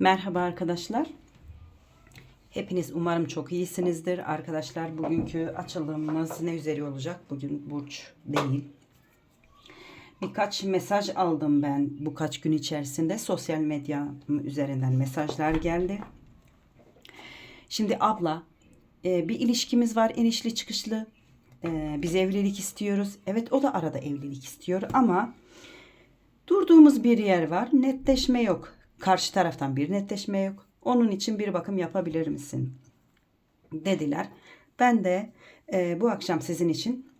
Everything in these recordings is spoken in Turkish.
Merhaba arkadaşlar. Hepiniz umarım çok iyisinizdir. Arkadaşlar bugünkü açılımımız ne üzeri olacak? Bugün burç değil. Birkaç mesaj aldım ben bu kaç gün içerisinde. Sosyal medya üzerinden mesajlar geldi. Şimdi abla e, bir ilişkimiz var inişli çıkışlı. E, biz evlilik istiyoruz. Evet o da arada evlilik istiyor ama Durduğumuz bir yer var. Netleşme yok. Karşı taraftan bir netleşme yok. Onun için bir bakım yapabilir misin? Dediler. Ben de e, bu akşam sizin için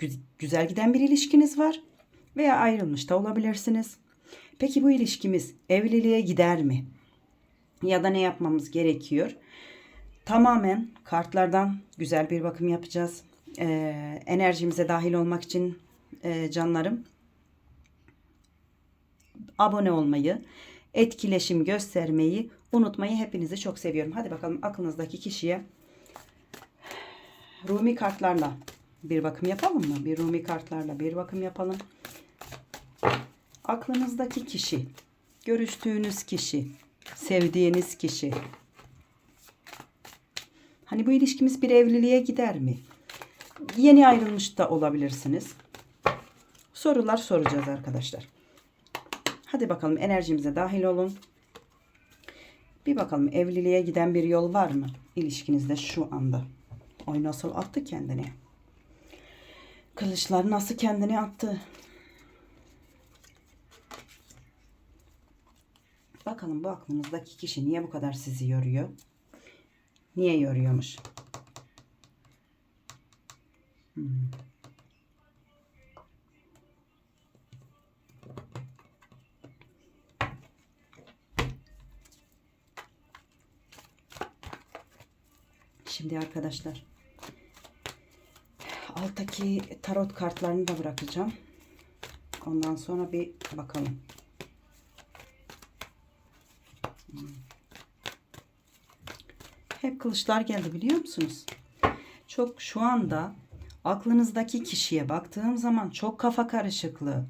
gü- güzel giden bir ilişkiniz var veya ayrılmış da olabilirsiniz. Peki bu ilişkimiz evliliğe gider mi? Ya da ne yapmamız gerekiyor? Tamamen kartlardan güzel bir bakım yapacağız. E, enerjimize dahil olmak için e, canlarım abone olmayı, etkileşim göstermeyi unutmayı hepinizi çok seviyorum. Hadi bakalım aklınızdaki kişiye Rumi kartlarla bir bakım yapalım mı? Bir Rumi kartlarla bir bakım yapalım. Aklınızdaki kişi, görüştüğünüz kişi, sevdiğiniz kişi. Hani bu ilişkimiz bir evliliğe gider mi? Yeni ayrılmış da olabilirsiniz. Sorular soracağız arkadaşlar. Hadi bakalım enerjimize dahil olun. Bir bakalım evliliğe giden bir yol var mı ilişkinizde şu anda? Ay nasıl attı kendini? Kılıçlar nasıl kendini attı? Bakalım bu aklınızdaki kişi niye bu kadar sizi yoruyor? Niye yoruyormuş? Hmm. Şimdi arkadaşlar alttaki tarot kartlarını da bırakacağım. Ondan sonra bir bakalım. Hep kılıçlar geldi biliyor musunuz? Çok şu anda aklınızdaki kişiye baktığım zaman çok kafa karışıklığı.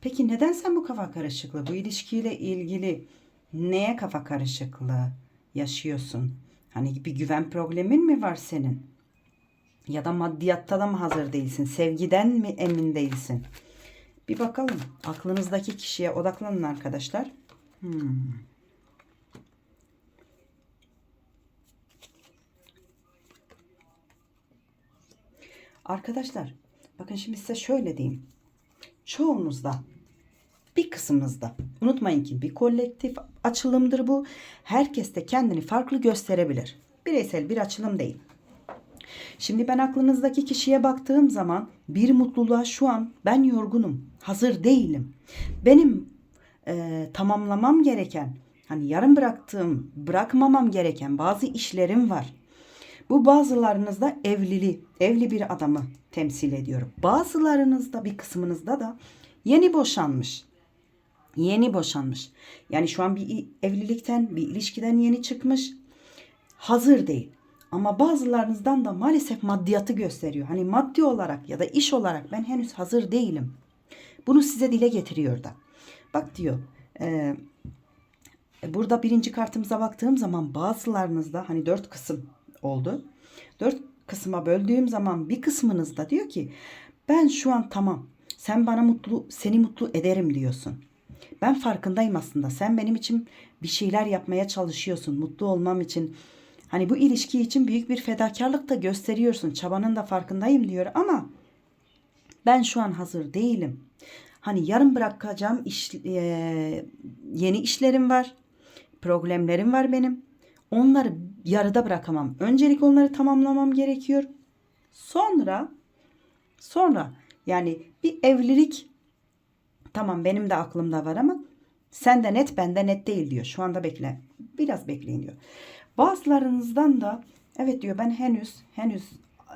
Peki neden sen bu kafa karışıklığı? Bu ilişkiyle ilgili neye kafa karışıklığı yaşıyorsun? Hani bir güven problemin mi var senin? Ya da maddiyatta da mı hazır değilsin? Sevgiden mi emin değilsin? Bir bakalım. Aklınızdaki kişiye odaklanın arkadaşlar. Hmm. Arkadaşlar bakın şimdi size şöyle diyeyim. Çoğunuzda bir kısmınızda unutmayın ki bir kolektif açılımdır bu. Herkes de kendini farklı gösterebilir. Bireysel bir açılım değil. Şimdi ben aklınızdaki kişiye baktığım zaman bir mutluluğa şu an ben yorgunum, hazır değilim. Benim e, tamamlamam gereken, hani yarım bıraktığım, bırakmamam gereken bazı işlerim var. Bu bazılarınızda evlili, evli bir adamı temsil ediyor. Bazılarınızda bir kısmınızda da yeni boşanmış. Yeni boşanmış. Yani şu an bir evlilikten, bir ilişkiden yeni çıkmış. Hazır değil. Ama bazılarınızdan da maalesef maddiyatı gösteriyor. Hani maddi olarak ya da iş olarak ben henüz hazır değilim. Bunu size dile getiriyor da. Bak diyor. E, burada birinci kartımıza baktığım zaman bazılarınızda hani dört kısım oldu. Dört kısma böldüğüm zaman bir kısmınızda diyor ki ben şu an tamam. Sen bana mutlu, seni mutlu ederim diyorsun. Ben farkındayım aslında. Sen benim için bir şeyler yapmaya çalışıyorsun. Mutlu olmam için. Hani bu ilişki için büyük bir fedakarlık da gösteriyorsun. Çabanın da farkındayım diyor ama ben şu an hazır değilim. Hani yarın bırakacağım iş, e, yeni işlerim var. Problemlerim var benim. Onları yarıda bırakamam. Öncelik onları tamamlamam gerekiyor. Sonra sonra yani bir evlilik Tamam benim de aklımda var ama sen de net bende net değil diyor. Şu anda bekle. Biraz bekleyin diyor. Bazılarınızdan da evet diyor ben henüz henüz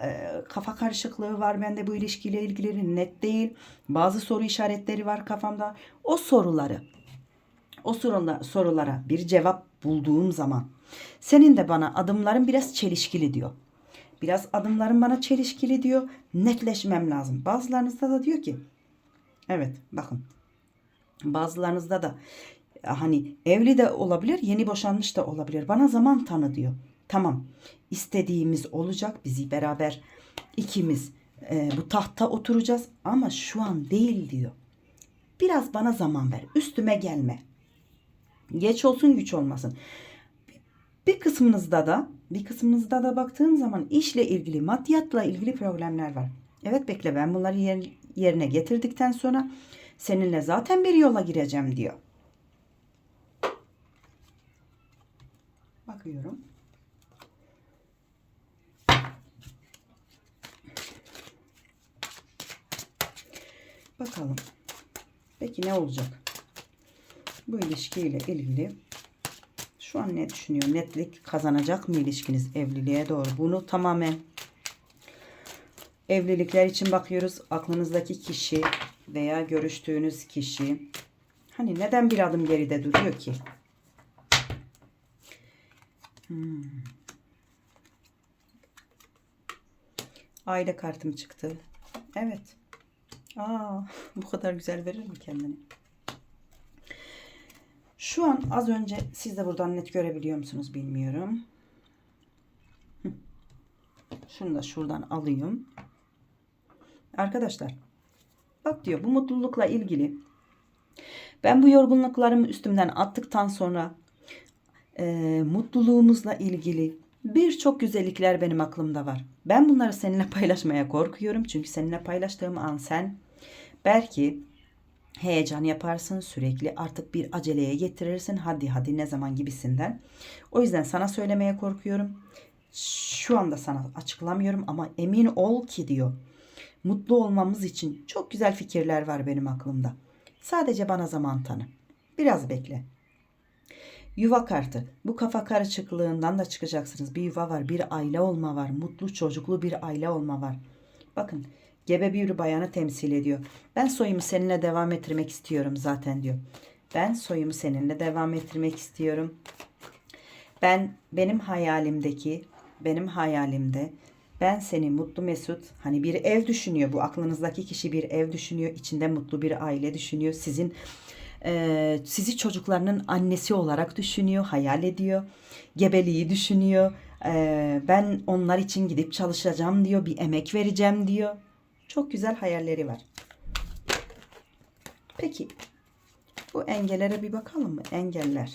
e, kafa karışıklığı var bende bu ilişkiyle ilgili net değil. Bazı soru işaretleri var kafamda. O soruları o sorulara, sorulara bir cevap bulduğum zaman senin de bana adımların biraz çelişkili diyor. Biraz adımların bana çelişkili diyor. Netleşmem lazım. Bazılarınızda da diyor ki Evet bakın bazılarınızda da Hani evli de olabilir, yeni boşanmış da olabilir. Bana zaman tanı diyor. Tamam. istediğimiz olacak. Bizi beraber ikimiz e, bu tahta oturacağız ama şu an değil diyor. Biraz bana zaman ver. Üstüme gelme. Geç olsun güç olmasın. Bir kısmınızda da bir kısmınızda da baktığım zaman işle ilgili, maddiyatla ilgili problemler var. Evet bekle ben bunları yer- yerine getirdikten sonra seninle zaten bir yola gireceğim diyor. Bakıyorum. Bakalım. Peki ne olacak? Bu ilişkiyle ilgili şu an ne düşünüyor? Netlik kazanacak mı ilişkiniz evliliğe doğru? Bunu tamamen evlilikler için bakıyoruz. Aklınızdaki kişi veya görüştüğünüz kişi hani neden bir adım geride duruyor ki? Hmm. Aile kartım çıktı. Evet. Aa, bu kadar güzel verir mi kendini? Şu an az önce siz de buradan net görebiliyor musunuz bilmiyorum. Şunu da şuradan alayım. Arkadaşlar bak diyor bu mutlulukla ilgili ben bu yorgunluklarımı üstümden attıktan sonra e, mutluluğumuzla ilgili birçok güzellikler benim aklımda var. Ben bunları seninle paylaşmaya korkuyorum. Çünkü seninle paylaştığım an sen belki heyecan yaparsın sürekli artık bir aceleye getirirsin hadi hadi ne zaman gibisinden. O yüzden sana söylemeye korkuyorum. Şu anda sana açıklamıyorum ama emin ol ki diyor. Mutlu olmamız için çok güzel fikirler var benim aklımda. Sadece bana zaman tanı. Biraz bekle. Yuva kartı. Bu kafa karışıklığından da çıkacaksınız. Bir yuva var, bir aile olma var. Mutlu çocuklu bir aile olma var. Bakın gebe bir bayanı temsil ediyor. Ben soyumu seninle devam ettirmek istiyorum zaten diyor. Ben soyumu seninle devam ettirmek istiyorum. Ben benim hayalimdeki, benim hayalimde ben seni mutlu mesut hani bir ev düşünüyor bu. Aklınızdaki kişi bir ev düşünüyor içinde mutlu bir aile düşünüyor. Sizin e, sizi çocuklarının annesi olarak düşünüyor hayal ediyor gebeliği düşünüyor. E, ben onlar için gidip çalışacağım diyor bir emek vereceğim diyor. Çok güzel hayalleri var. Peki bu engellere bir bakalım mı? Engeller.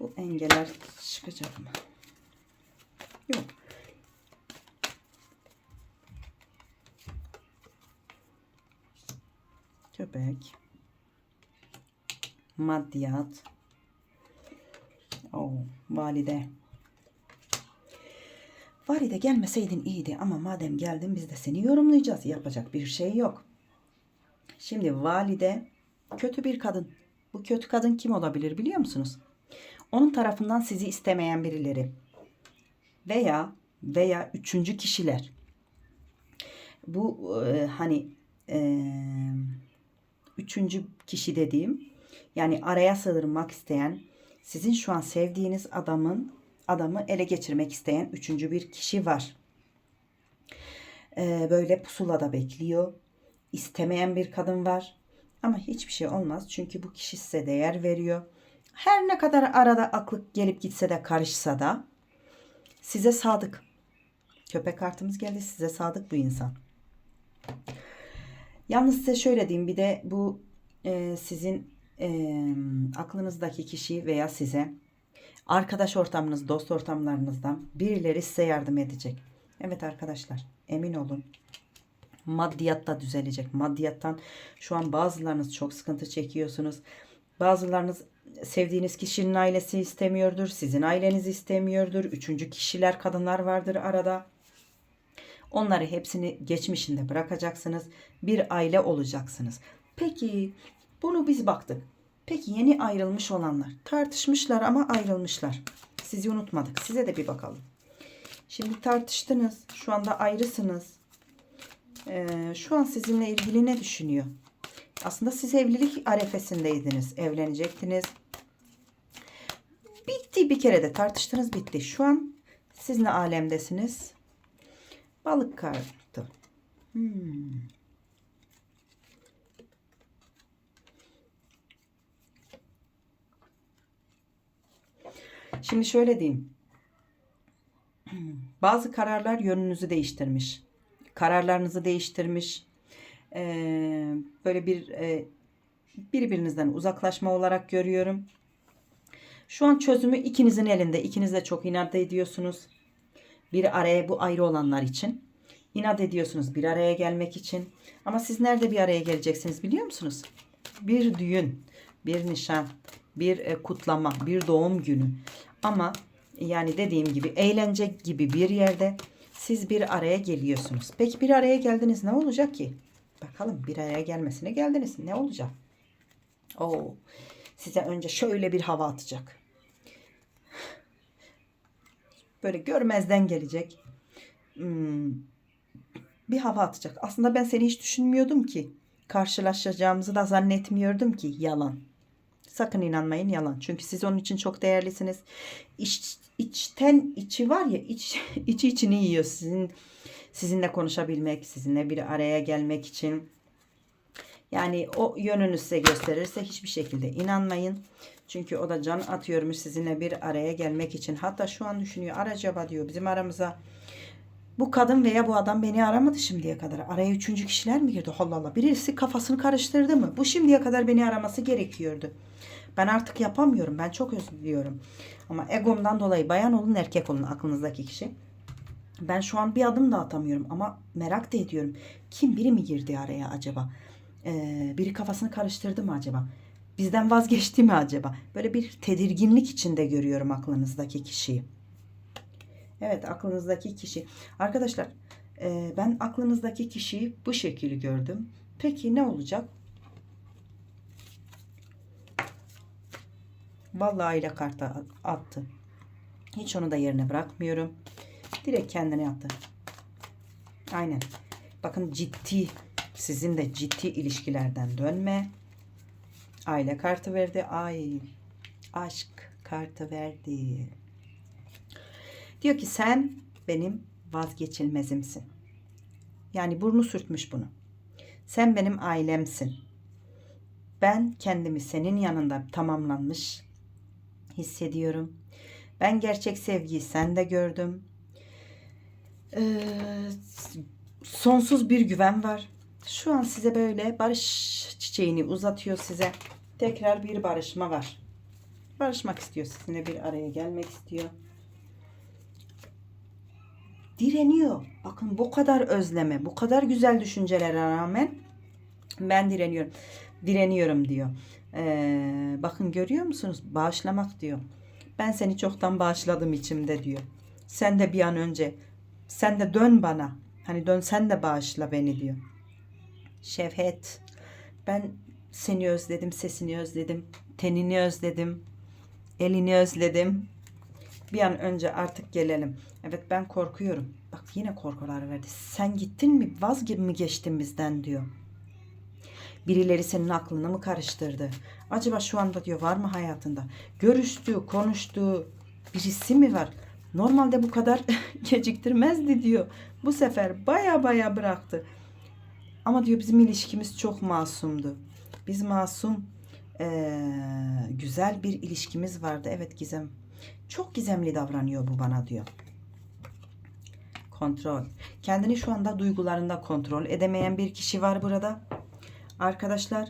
Bu engeller çıkacak mı? Yok köpek, maddiyat, oh, valide. Valide gelmeseydin iyiydi ama madem geldin biz de seni yorumlayacağız. Yapacak bir şey yok. Şimdi valide kötü bir kadın. Bu kötü kadın kim olabilir biliyor musunuz? Onun tarafından sizi istemeyen birileri veya veya üçüncü kişiler. Bu e, hani e, üçüncü kişi dediğim yani araya sığdırmak isteyen sizin şu an sevdiğiniz adamın adamı ele geçirmek isteyen üçüncü bir kişi var. Ee, böyle pusulada bekliyor. İstemeyen bir kadın var. Ama hiçbir şey olmaz. Çünkü bu kişi size değer veriyor. Her ne kadar arada aklı gelip gitse de karışsa da size sadık. Köpek kartımız geldi. Size sadık bu insan. Yalnız size şöyle diyeyim bir de bu e, sizin e, aklınızdaki kişi veya size arkadaş ortamınız, dost ortamlarınızdan birileri size yardım edecek. Evet arkadaşlar emin olun maddiyat da düzelecek. Maddiyattan şu an bazılarınız çok sıkıntı çekiyorsunuz. Bazılarınız sevdiğiniz kişinin ailesi istemiyordur. Sizin aileniz istemiyordur. Üçüncü kişiler kadınlar vardır arada. Onları hepsini geçmişinde bırakacaksınız. Bir aile olacaksınız. Peki bunu biz baktık. Peki yeni ayrılmış olanlar tartışmışlar ama ayrılmışlar. Sizi unutmadık. Size de bir bakalım. Şimdi tartıştınız. Şu anda ayrısınız. Ee, şu an sizinle ilgili ne düşünüyor? Aslında siz evlilik arefesindeydiniz. Evlenecektiniz. Bitti bir kere de tartıştınız bitti. Şu an siz ne alemdesiniz? Balık kartı. Hmm. Şimdi şöyle diyeyim. Bazı kararlar yönünüzü değiştirmiş. Kararlarınızı değiştirmiş. Ee, böyle bir e, birbirinizden uzaklaşma olarak görüyorum. Şu an çözümü ikinizin elinde. İkiniz de çok inat ediyorsunuz. Bir araya bu ayrı olanlar için. İnat ediyorsunuz bir araya gelmek için. Ama siz nerede bir araya geleceksiniz biliyor musunuz? Bir düğün, bir nişan, bir e, kutlama, bir doğum günü. Ama yani dediğim gibi eğlence gibi bir yerde siz bir araya geliyorsunuz. Peki bir araya geldiniz ne olacak ki? Bakalım bir araya gelmesine geldiniz. Ne olacak? Oo, size önce şöyle bir hava atacak. Böyle görmezden gelecek. Hmm, bir hava atacak. Aslında ben seni hiç düşünmüyordum ki. Karşılaşacağımızı da zannetmiyordum ki. Yalan. Sakın inanmayın yalan. Çünkü siz onun için çok değerlisiniz. İç, içten içi var ya iç, içi içini yiyor sizin sizinle konuşabilmek, sizinle bir araya gelmek için. Yani o yönünü size gösterirse hiçbir şekilde inanmayın. Çünkü o da can atıyormuş sizinle bir araya gelmek için. Hatta şu an düşünüyor. Acaba diyor bizim aramıza bu kadın veya bu adam beni aramadı şimdiye kadar. Araya üçüncü kişiler mi girdi? Allah Allah. Birisi kafasını karıştırdı mı? Bu şimdiye kadar beni araması gerekiyordu. Ben artık yapamıyorum. Ben çok özür diliyorum. Ama egomdan dolayı bayan olun erkek olun aklınızdaki kişi. Ben şu an bir adım da atamıyorum ama merak da ediyorum. Kim biri mi girdi araya acaba? Ee, biri kafasını karıştırdı mı acaba? Bizden vazgeçti mi acaba? Böyle bir tedirginlik içinde görüyorum aklınızdaki kişiyi. Evet aklınızdaki kişi. Arkadaşlar e, ben aklınızdaki kişiyi bu şekilde gördüm. Peki ne olacak? Vallahi aile kartı attı. Hiç onu da yerine bırakmıyorum. Direkt kendine attı. Aynen. Bakın ciddi sizin de ciddi ilişkilerden dönme. Aile kartı verdi. Ay aşk kartı verdi. Diyor ki sen benim vazgeçilmezimsin. Yani burnu sürtmüş bunu. Sen benim ailemsin. Ben kendimi senin yanında tamamlanmış hissediyorum. Ben gerçek sevgiyi sende gördüm. Ee, sonsuz bir güven var. Şu an size böyle barış çiçeğini uzatıyor size. Tekrar bir barışma var. Barışmak istiyor sizinle bir araya gelmek istiyor direniyor. Bakın bu kadar özleme, bu kadar güzel düşüncelere rağmen ben direniyorum. Direniyorum diyor. Ee, bakın görüyor musunuz? Bağışlamak diyor. Ben seni çoktan bağışladım içimde diyor. Sen de bir an önce sen de dön bana. Hani dön sen de bağışla beni diyor. Şevhet ben seni özledim, sesini özledim, tenini özledim, elini özledim. Bir an önce artık gelelim. Evet ben korkuyorum. Bak yine korkular verdi. Sen gittin mi vaz gibi mi geçtin bizden diyor. Birileri senin aklını mı karıştırdı? Acaba şu anda diyor var mı hayatında? Görüştüğü, konuştuğu birisi mi var? Normalde bu kadar geciktirmezdi diyor. Bu sefer baya baya bıraktı. Ama diyor bizim ilişkimiz çok masumdu. Biz masum, ee, güzel bir ilişkimiz vardı. Evet Gizem. Çok gizemli davranıyor bu bana diyor. Kontrol. Kendini şu anda duygularında kontrol edemeyen bir kişi var burada. Arkadaşlar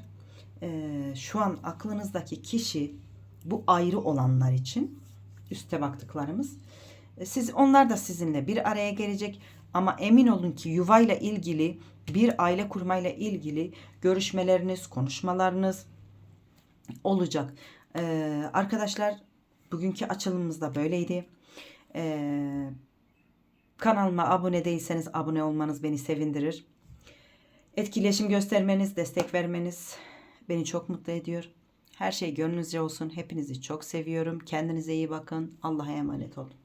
e, şu an aklınızdaki kişi bu ayrı olanlar için üste baktıklarımız. E, siz onlar da sizinle bir araya gelecek ama emin olun ki yuvayla ilgili bir aile kurmayla ilgili görüşmeleriniz, konuşmalarınız olacak. Ee, arkadaşlar bugünkü açılımımız da böyleydi. Ee, Kanalıma abone değilseniz abone olmanız beni sevindirir. Etkileşim göstermeniz, destek vermeniz beni çok mutlu ediyor. Her şey gönlünüzce olsun. Hepinizi çok seviyorum. Kendinize iyi bakın. Allah'a emanet olun.